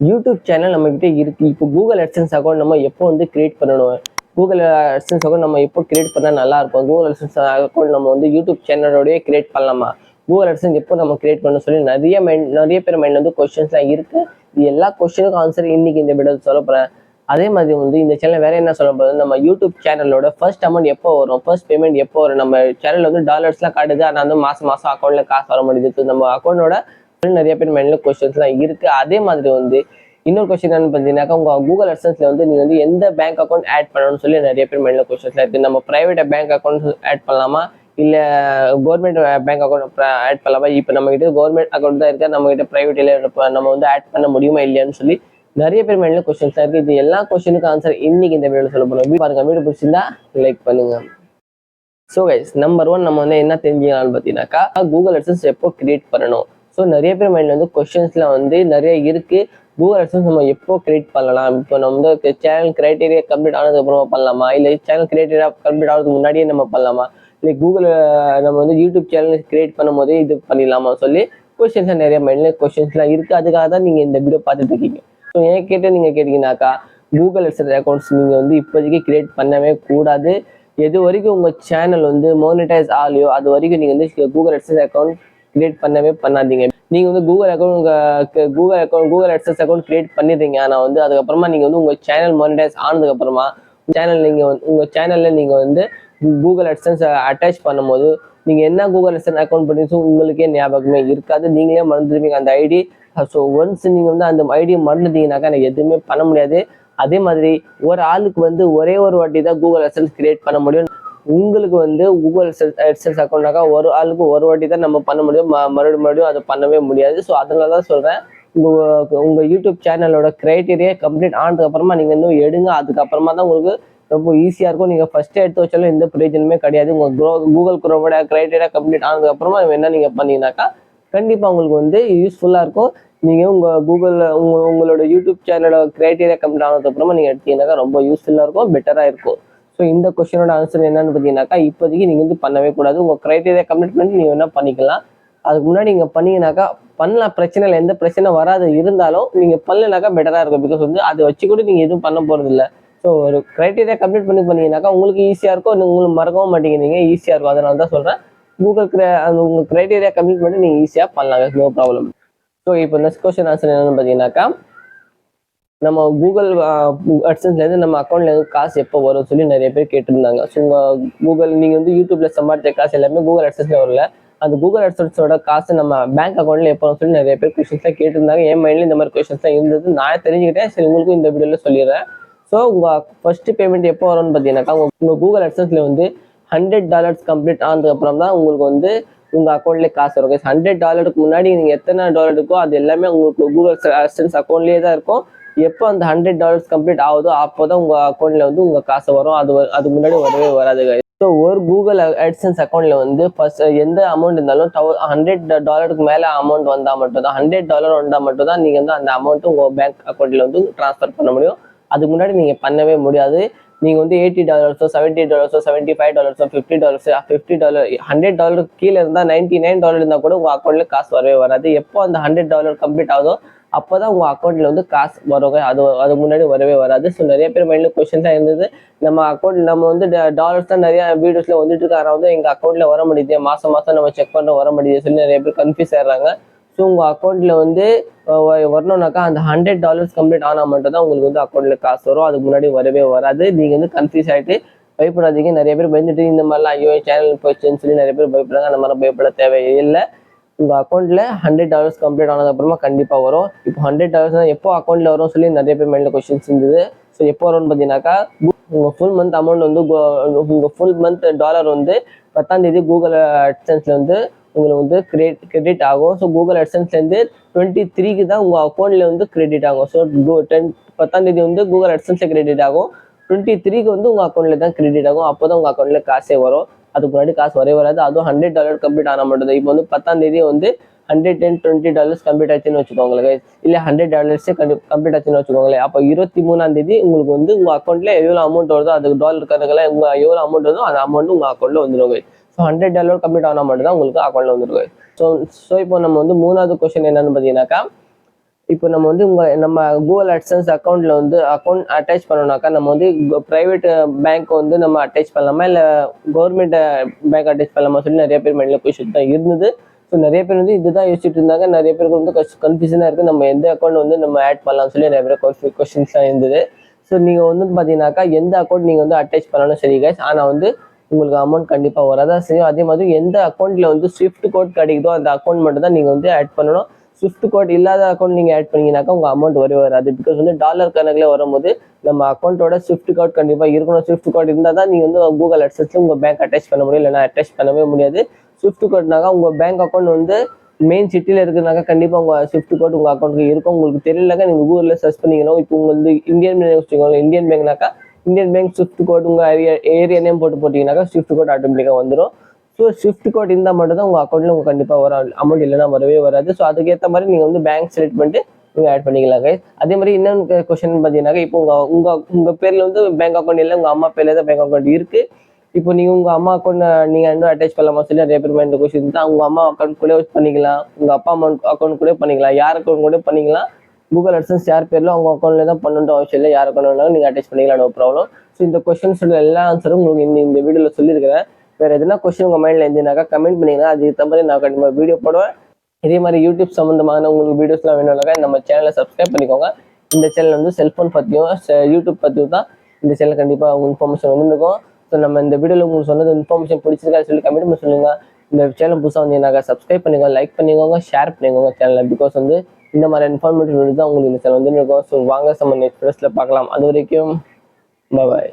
YouTube channel நம்மக்கிட்ட இருக்குது இப்போ கூகுள் அட்சன்ஸ் அக்கௌண்ட் நம்ம எப்போ வந்து கிரியேட் பண்ணணும்? கூகுள் அட்சன்ஸ் அக்கௌண்ட் நம்ம எப்போ கிரியேட் பண்ணால் நல்லா இருக்கும்? கூகுள் அட்சன்ஸ் அக்கௌண்ட் நம்ம வந்து யூடியூப் சேனலோடய கிரியேட் பண்ணலாமா? கூகுள் அட்சன்ஸ் எப்போ நம்ம கிரியேட் பண்ணணும் சொல்லி நிறைய மைண்ட் நிறைய பேர் மைண்டில் வந்து கொஸ்டின்ஸ்லாம் இருக்குது எல்லா கொஸ்டினுக்கும் ஆன்சர் இன்னைக்கு இந்த வீடியோ சொல்ல போகிறேன் அதே மாதிரி வந்து இந்த சேனல் வேற என்ன சொல்ல போகிறது நம்ம யூடியூப் சேனலோட ஃபர்ஸ்ட் அமௌண்ட் எப்போ வரும்? ஃபர்ஸ்ட் பேமெண்ட் எப்போ வரும்? நம்ம சேனல் வந்து டாலர்ஸ்லாம் காட்டுது. ஆனால் வந்து மாதம் மாதம் அக்கௌண்ட்டில் காசு வர முடியுது நம்ம அக்கௌண்டோட நிறைய பேர் மைண்ட்ல கொஸ்டின்ஸ்லாம் இருக்கு. அதே மாதிரி வந்து இன்னொரு கொஸ்டின் என்னன்னு பார்த்தீங்கன்னாக்கா உங்க கூகுள் அட்சன்ஸ்ல வந்து நீங்க வந்து எந்த பேங்க் அக்கௌண்ட் ஆட் பண்ணணும்னு சொல்லி நிறைய பேர் மைண்டில் கொஸ்டின்ஸ்லாம் இருக்குது நம்ம ப்ரைவேட் பேங்க் அக்கௌண்ட் ஆட் பண்ணலாமா? இல்லை கவர்மெண்ட் பேங்க் அக்கௌண்ட் ஆட் பண்ணலாமா? இப்போ நம்ம கிட்ட கவர்மெண்ட் அக்கௌண்ட் தான் இருக்கா. நம்ம கிட்ட இல்லை நம்ம வந்து ஆட் பண்ண முடியுமா இல்லையான்னு சொல்லி நிறைய பேர் மைண்டில் கொஸ்டின்ஸ் இருக்கு. இது எல்லா கொஸ்டினுக்கும் ஆன்சர் இன்னைக்கு இந்த வீடியோவில் சொல்ல போகிறோம் பாருங்க. வீடியோ பிடிச்சிருந்தா லைக் பண்ணுங்க. ஸோ கைஸ் நம்பர் ஒன் நம்ம வந்து என்ன தெரிஞ்சுக்கலாம்னு பார்த்தீங்கன்னாக்கா கூகுள் அட்சன்ஸ் எப்போ கிரியேட் பண்ணணும்? ஸோ நிறைய பேர் மைண்ட்ல வந்து கொஷின்ஸ்லாம் வந்து நிறைய இருக்கு. கூகுள் அட்சன்ஸ் நம்ம எப்போ கிரியேட் பண்ணலாம்? இப்போ நம்ம வந்து சேனல் கிரைட்டீரியா கம்ப்ளீட் ஆனதுக்கு அப்புறமா பண்ணலாமா? இல்லை சேனல் கிரைட்டீரியா கம்ப்ளீட் ஆனதுக்கு முன்னாடியே நம்ம பண்ணலாமா? இல்லை கூகுள் நம்ம வந்து யூடியூப் சேனல் கிரியேட் பண்ணும் போதே இது பண்ணிடலாமா சொல்லி கொஷின்ஸ்லாம் நிறைய மைண்ட்ல கொஷின்ஸ்லாம் இருக்குது அதுக்காக தான் நீங்கள் இந்த வீடியோ பார்த்துட்டு இருக்கீங்க. ஸோ ஏன் கேட்டு நீங்கள் கேட்டீங்கன்னாக்கா கூகுள் அட்சன்ஸ் அக்கௌண்ட்ஸ் நீங்கள் வந்து இப்போதைக்கு கிரியேட் பண்ணவே கூடாது. எது வரைக்கும் உங்கள் சேனல் வந்து மோனிடைஸ் ஆகலையோ அது வரைக்கும் நீங்கள் வந்து கூகுள் அட்சன்ஸ் அக்கௌண்ட் கிரியேட் பண்ணவே பண்ணாதீங்க. நீங்க வந்து கூகுள் அக்கௌண்ட் உங்க Google account Google AdSense account create பண்ணிடுறீங்க. ஆனா வந்து அதுக்கப்புறமா நீங்க வந்து உங்க சேனல் மானிடைஸ் ஆனதுக்கு அப்புறமா சேனல் நீங்க வந்து உங்க சேனல்ல நீங்க வந்து கூகுள் அட்சன்ஸ் அட்டாச் பண்ணும்போது நீங்க என்ன கூகுள் அட்சன்ஸ் அக்கௌண்ட் பண்ணிச்சோ உங்களுக்கே ஞாபகமே இருக்காது. நீங்களே மறந்துடுவீங்க அந்த ஐடி ஸோ ஒன்ஸ் நீங்க வந்து அந்த ஐடியை மறந்துட்டீங்கன்னாக்கா எனக்கு எதுவுமே பண்ண முடியாது. அதே மாதிரி ஒரு ஆளுக்கு வந்து ஒரே ஒரு வாட்டி தான் கூகுள் அட்சன்ஸ் கிரியேட் பண்ண முடியும். உங்களுக்கு வந்து கூகுள் எட்செல்ஸ் அக்கௌண்ட்னாக்கா ஒரு ஆளுக்கு ஒரு வாட்டி தான் நம்ம பண்ண முடியும். ம- மறுபடியும் மறுபடியும் அதை பண்ணவே முடியாது. ஸோ அதனால தான் சொல்கிறேன் உங்கள் உங்கள் யூடியூப் சேனலோட கிரைட்டீரியா கம்ப்ளீட் ஆனதுக்கப்புறமா நீங்கள் இன்னும் எடுங்க. அதுக்கப்புறமா தான் உங்களுக்கு ரொம்ப ஈஸியாக இருக்கும். நீங்கள் ஃபஸ்ட்டு எடுத்து வச்சாலும் எந்த பிரயோஜனமே கிடையாது. உங்கள் க்ரோ கூகுள் குரோமோட கிரைட்டீரியா கம்ப்ளீட் ஆனதுக்கப்புறமா என்ன நீங்கள் பண்ணீங்கன்னாக்கா கண்டிப்பாக உங்களுக்கு வந்து யூஸ்ஃபுல்லாக இருக்கும். நீங்கள் உங்கள் கூகுளில் உங்கள் உங்களோட யூடியூப் சேனலோட கிரைட்டீரியா கம்ப்ளீட் ஆனதுக்கப்புறமா நீங்கள் எடுத்தீங்கன்னாக்கா ரொம்ப யூஸ்ஃபுல்லாக இருக்கும். பெட்டராக இருக்கும். ஸோ இந்த கொஸ்டினோட ஆன்சர் என்னன்னு பார்த்தீங்கன்னாக்கா இப்போதைக்கு நீங்கள் வந்து பண்ணவே கூடாது. உங்கள் க்ரைட்டீரியா கம்ப்ளீட் பண்ணி நீங்கள் என்ன பண்ணிக்கலாம். அதுக்கு முன்னாடி நீங்கள் பண்ணீங்கன்னாக்கா பண்ணலாம். பிரச்சனை இல்லை. எந்த பிரச்சனை வராது. இருந்தாலும் நீங்கள் பண்ணலனாக்கா பெட்டராக இருக்கும். பிகாஸ் வந்து அதை வச்சு கூட நீங்கள் எதுவும் பண்ண போகிறது இல்லை. ஸோ ஒரு க்ரைட்டீரியா கம்ப்ளீட் பண்ணி பண்ணீங்கன்னாக்கா உங்களுக்கு ஈஸியாக இருக்கும். உங்களுக்கு மறக்கவும் மாட்டேங்கிறீங்க. ஈஸியாக இருக்கும். அதனால தான் சொல்கிறேன் கூகுள் அந்த உங்கள் க்ரைட்டீரியா கம்ப்ளீட் பண்ணி நீங்கள் ஈஸியாக பண்ணலாம். நோ ப்ராப்ளம் ஸோ இப்போ நெக்ஸ்ட் கொஸ்டின் ஆன்சர் என்னென்னு பார்த்தீங்கன்னாக்கா நம்ம கூகுள் அட்சன்ஸ்லேருந்து நம்ம அக்கௌண்ட்லேருந்து காசு எப்போ வரும் சொல்லி நிறைய பேர் கேட்டிருந்தாங்க. ஸோ உங்கள் கூகுள் நீங்கள் வந்து யூடியூப்ல சம்பாதிச்ச காசு எல்லாமே கூகுள் அட்சன்ஸ்ல வரல. அந்த கூகுள் அட்சன்ஸோட காசு நம்ம பேங்க் அக்கௌண்ட்ல எப்போ வரும்னு சொல்லி நிறைய பேர் கொஷின்ஸ்லாம் கேட்டிருந்தாங்க. என் மைண்ட்ல இந்த மாதிரி கொஸ்டின்ஸ்லாம் இருந்தது. நான் தெரிஞ்சுக்கிட்டேன். சரி உங்களுக்கும் இந்த வீடியோவில் சொல்லிடுறேன். ஸோ உங்கள் ஃபர்ஸ்ட் பேமெண்ட் எப்போ வரும்னு பார்த்தீங்கன்னாக்கா உங்கள் உங்கள் கூகுள் அட்சன்ஸில் வந்து ஹண்ட்ரட் டாலர்ஸ் கம்ப்ளீட் ஆனதுக்கப்புறம் தான் உங்களுக்கு வந்து உங்கள் அக்கௌண்ட்லேயே காசு வரும். ஹண்ட்ரட் டாலருக்கு முன்னாடி நீங்கள் எத்தனை டாலர் இருக்கோ அது எல்லாமே உங்களுக்கு கூகுள் அட்சன்ஸ் அக்கௌண்ட்லேயே தான் இருக்கும். எப்போ அந்த ஹண்ட்ரட் டாலர்ஸ் கம்ப்ளீட் ஆகுதோ அப்போதான் உங்க அக்கௌண்ட்ல வந்து உங்க காசு வரும். அது அதுக்கு முன்னாடி வரவே வராது ஸோ ஒரு கூகுள் அட்சன்ஸ் அக்கௌண்ட்ல வந்து ஃபர்ஸ்ட் எந்த அமௌண்ட் இருந்தாலும் டவு ஹண்ட்ரட் டாலருக்கு மேலே அமௌண்ட் வந்தால் மட்டும் தான் ஹண்ட்ரட் டாலர் வந்தால் மட்டும் தான் நீங்கள் வந்து அந்த அமௌண்ட் உங்கள் பேங்க் அக்கௌண்ட்ல வந்து ட்ரான்ஸ்ஃபர் பண்ண முடியும். அதுக்கு முன்னாடி நீங்கள் பண்ணவே முடியாது. நீங்கள் வந்து எயிட்டி டாலர்ஸோ செவன்ட்டி டாலர்ஸோ seventy five டாலர்ஸோ fifty dollars fifty dollar hundred டாலருக்கு கீழே இருந்தால் நைன்ட்டி நைன் டாலர் இருந்தால் கூட உங்கள் அக்கௌண்ட்டில் காசு வரவே வராது. எப்போ அந்த ஹண்ட்ரட் டாலர் கம்ப்ளீட் ஆகுதோ அப்போதான் உங்க அக்கௌண்ட்ல வந்து காசு வரும் அது அது முன்னாடி வரவே வராது. ஸோ நிறைய பேர் மைண்ட்ல கொஸ்டின் தான் இருந்தது. நம்ம அக்கௌண்ட் நம்ம வந்து டாலர்ஸ் தான் நிறைய வீடியோஸ்ல வந்துட்டு இருக்கு வந்து எங்க அக்கௌண்ட்ல வர முடியுது மாசம் மாசம் நம்ம செக் பண்ண வர முடியுது சொல்லி நிறைய பேர் கன்ஃபியூஸ் ஆயிடுறாங்க. ஸோ உங்க அக்கௌண்ட்ல வந்து வ- வரணும்னாக்கா அந்த ஹண்ட்ரட் டாலர்ஸ் கம்ப்ளீட் ஆனா மட்டும் தான் உங்களுக்கு வந்து அக்கௌண்ட்ல காசு வரும். அதுக்கு முன்னாடி வரவே வராது. நீங்க வந்து கன்ஃபியூஸ் ஆயிட்டு பயப்படாதீங்க. நிறைய பேர் பயந்துட்டு இந்த மாதிரிலாம் ஐயோ சேனல் போச்சுன்னு சொல்லி நிறைய பேர் பயப்படுறாங்க. அந்த மாதிரி பயப்பட தேவையில்லை. உங்கள் அக்கௌண்ட்டில் ஹண்ட்ரட் டாலர்ஸ் கம்ப்ளீட் ஆனதுக்கப்புறமா கண்டிப்பாக வரும். இப்போ ஹண்ட்ரட் டாலர்ஸ் எப்போ அக்கௌண்ட்டில் வரும் சொல்லி நிறைய பேர் மைண்டில் கொஸ்டின்ஸ் இருந்தது. ஸோ எப்போ வரும்னு பார்த்தீங்கன்னாக்கா உங்கள் ஃபுல் மந்த் அமௌண்ட் வந்து உங்கள் ஃபுல் மந்த் டாலர் வந்து பத்தாந்தேதி கூகுள் அட்சன்ஸில் வந்து உங்களுக்கு வந்து கிரெடிட் கிரெடிட் ஆகும். ஸோ கூகுள் அட்சன்ஸ்லேருந்து டுவெண்ட்டி த்ரீக்கு தான் உங்கள் அக்கௌண்ட்டில் வந்து கிரெடிட் ஆகும். ஸோ டென் பத்தாந்தேதி வந்து கூகுள் அட்சன்ஸில் கிரெடிட் ஆகும். டுவெண்ட்டி த்ரீக்கு வந்து உங்கள் அக்கௌண்ட்டில் தான் கிரெடிட் ஆகும். அப்போ தான் உங்கள் அக்கௌண்ட்டில் காசே வரும். அதுக்கு முன்னாடி காசு வரவே வராது. அதுவும் ஹண்ட்ரட் டாலர் கம்ப்ளீட் ஆன மட்டும் இப்போ வந்து பத்தாம் தேதி வந்து hundred ten twenty dollars complete ஆச்சுன்னு வச்சுக்கோங்களேன் இல்லை ஹண்ட்ரட் டாலர்ஸே கம்ப்ளீட் ஆச்சுன்னு வச்சுக்கோங்களேன். அப்போ இருபத்தி மூணாம் தேதி உங்களுக்கு வந்து உங்கள் அக்கௌண்ட்டில் எவ்வளோ அமௌண்ட் வருதோ அதுக்கு டாலர் கணக்கில் உங்கள் எவ்வளோ அமௌண்ட் வருதோ அந்த அமௌண்ட் உங்கள் அக்கௌண்ட்டில் வந்துடும் ஸோ ஹண்ட்ரட் டாலர் கம்ப்ளீட் ஆனால் மட்டும் தான் உங்களுக்கு அக்கௌண்ட்டில் வந்துருக்கு ஸோ ஸோ இப்போ நம்ம வந்து மூணாவது கொஸ்டின் என்னன்னு பார்த்தீங்கன்னாக்கா இப்போ நம்ம வந்து உங்க நம்ம கூகுள் அட்சன்ஸ் அக்கௌண்ட்ல வந்து அக்கௌண்ட் அட்டாச் பண்ணோம்னாக்கா நம்ம வந்து ப்ரைவேட் பேங்க் வந்து நம்ம அட்டாச் பண்ணலாமா? இல்லை கவர்மெண்ட் பேங்க் அட்டாச் பண்ணலாமா? சொல்லி நிறைய பேர் மைண்டில் கொஸ்டின் தான் இருந்தது. ஸோ நிறைய பேர் வந்து இதுதான் யோசிச்சுட்டு இருந்தாங்க. நிறைய பேருக்கு வந்து கன்ஃபியூஷனாக இருக்குது நம்ம எந்த அக்கௌண்ட் வந்து நம்ம ஆட் பண்ணலாம்னு சொல்லி நிறைய பேர் கொஸ்டின்ஸ்லாம் இருந்தது. ஸோ நீங்கள் வந்து பார்த்தீங்கன்னாக்கா எந்த அக்கௌண்ட் நீங்கள் வந்து அட்டாச் பண்ணாலும் சரி guys ஆனால் வந்து உங்களுக்கு அமௌண்ட் கண்டிப்பாக வராதான் செய்யும். அதே மாதிரி எந்த அக்கௌண்ட்டில் வந்து ஸ்விஃப்ட் கோட் கிடைக்குதோ அந்த அக்கௌண்ட் மட்டும் தான் நீங்கள் வந்து ஆட் பண்ணணும். ஸ்விஃப்ட் கோட் இல்லாத அக்கௌண்ட் நீங்கள் ஆட் பண்ணீங்கன்னாக்கா உங்கள் அமௌண்ட் வரவே வராது. பிகாஸ் வந்து டாலர் கணக்கில் வரும்போது நம்ம அக்கௌண்ட்டோட ஸ்விஃப்ட் கோட் கண்டிப்பாக இருக்கணும். ஸ்விஃப்ட் கோட் இருந்தால் தான் நீங்கள் வந்து கூகுள் அட்சன்ஸில் உங்கள் பேங்க் அட்டாச் பண்ண முடியும். இல்லைனா அட்டாச் பண்ணவே முடியாது. ஸ்விஃப்ட் கோட்னாக்கா உங்கள் பேங்க் அக்கௌண்ட் வந்து மெயின் சிட்டியில் இருக்குனாக்கா கண்டிப்பாக உங்கள் ஸ்விஃப்ட் கோட் உங்கள் அக்கௌண்ட்டுக்கு இருக்கும். உங்களுக்கு தெரியலக்கா நீங்கள் கூகுளில் சர்ச் பண்ணிக்கணும் இப்போ உங்களுக்கு இந்தியன் பேங்க் வச்சுக்கோங்க இந்தியன் பேங்க்னாக்கா இந்தியன் பேங்க் ஸ்விஃப்ட் கோட் உங்கள் ஏரியா ஏரியா நேம் போட்டு போட்டிங்கனாக்கா ஸ்விஃப்ட் கோட் ஆட்டோமேட்டிக்காக வந்துடும் ஸோ ஸ்விஃப்ட் கோட் இருந்தால் மட்டும் தான் உங்கள் அக்கௌண்ட்டில் உங்களுக்கு கண்டிப்பாக வர அமௌண்ட் இல்லைன்னா வரவே வராது. ஸோ அதுக்கேற்ற மாதிரி நீங்கள் வந்து பேங்க் செலக்ட் பண்ணிட்டு நீங்கள் ஆட் பண்ணிக்கலாம் அதே மாதிரி இன்னொன்று கொஸ்டின் பார்த்தீங்கன்னாக்கா இப்போ உங்கள் உங்கள் உங்கள் பேரில் வந்து பேங்க் அக்கௌண்ட் இல்லை உங்கள் அம்மா பேரில் தான் பேங்க் அக்கௌண்ட் இருக்குது இப்போ நீங்கள் உங்கள் அம்மா அக்கௌண்ட் நீங்கள் இன்னும் அட்டாச் பண்ணலாமா? சொல்லி நிறைய பேர் மைண்ட் கொஸ்டின் தான் உங்கள் அம்மா அக்கௌண்ட் கூட பண்ணிக்கலாம். உங்கள் அப்பா அம்மா அக்கௌண்ட் கூட பண்ணிக்கலாம். யார் அக்கௌண்ட் கூட பண்ணிக்கலாம். கூகுள் அட்சன்ஸ் யார் பேரில் அவங்க அக்கௌண்ட்ல தான் பண்ணணும் அவசியம் இல்லை. யார் அக்கௌண்ட் வேணாலும் நீங்கள் அட்டாச் பண்ணிக்கலாம் நோ ப்ராப்ளம் ஸோ இந்த கொஸ்டின்ஸோட எல்லா ஆன்சரும் உங்களுக்கு இந்த இந்த வீடியோவில் சொல்லியிருக்கிறேன். வேறு எதுனா கொஸ்டின் உங்கள் மைண்டில் இருந்துனாக்கா கமெண்ட் பண்ணிங்கன்னா அதுக்கு மாதிரி நான் கண்டிப்பாக வீடியோ போடுவேன். இதே மாதிரி யூடியூப் சம்மந்தமான உங்களுக்கு வீடியோஸ்லாம் வேணும்னாக்கா நம்ம சேனலை சப்ஸ்கிரைப் பண்ணிக்கோங்க. இந்த சேனல் வந்து செல்ஃபோன் பற்றியும் யூடியூப் பற்றியும் தான். இந்த சேனல் கண்டிப்பாக உங்கள் இன்ஃபர்மேஷன் வந்துருக்கும் ஸோ நம்ம இந்த வீடியோவில் உங்களுக்கு சொன்னது இன்ஃபர்மேஷன் பிடிச்சிருக்கா சொல்லி கமெண்ட் பண்ணி சொல்லுங்கள் இந்த சேனல் புதுசாக வந்தீங்கன்னாக்கா சப்ஸ்கிரைப் பண்ணிக்கோங்க லைக் பண்ணிக்கோங்க ஷேர் பண்ணிக்கோங்க சேனலில் பிகாஸ் வந்து இந்த மாதிரி இன்ஃபார்மேட்டிவ் தான் உங்களுக்கு இந்த சேனல் வந்து இருக்கும். ஸோ வாங்க நம்ம நெக்ஸ்ட் பார்க்கலாம். அது வரைக்கும் பாய்